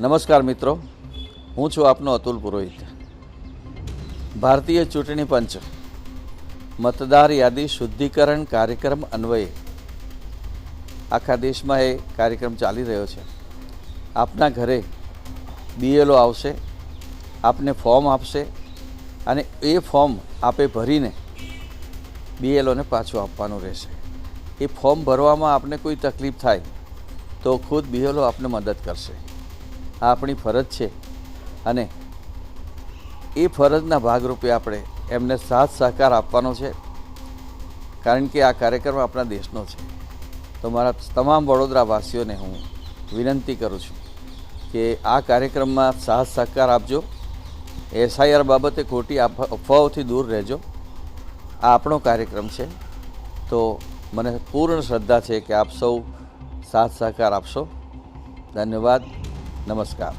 નમસ્કાર મિત્રો. હું છું આપનો અતુલ પુરોહિત. ભારતીય ચૂંટણી પંચ, મતદાર યાદી શુદ્ધિકરણ કાર્યક્રમ અન્વયે આખા દેશમાં એ કાર્યક્રમ ચાલી રહ્યો છે. આપના ઘરે બીએલઓ આવશે, આપને ફોર્મ આપશે અને એ ફોર્મ આપે ભરીને બીએલઓને પાછું આપવાનું રહેશે. એ ફોર્મ ભરવામાં આપને કોઈ તકલીફ થાય તો ખુદ બીએલઓ આપને મદદ કરશે. આ આપણી ફરજ છે. અને એ ફરજના ભાગરૂપે આપણે એમને સાથ સહકાર આપવાનો છે. કારણ કે આ કાર્યક્રમ આપણા દેશનો છે. તો મારા તમામ વડોદરાવાસીઓને હું વિનંતી કરું છું કે આ કાર્યક્રમમાં સાથ સહકાર આપજો. એસઆઈઆર બાબતે ખોટી અફ- અફવાઓથી દૂર રહેજો. આ આપણો કાર્યક્રમ છે. તો મને પૂર્ણ શ્રદ્ધા છે કે આપ સૌ સાથ સહકાર આપશો. ધન્યવાદ. નમસ્કાર.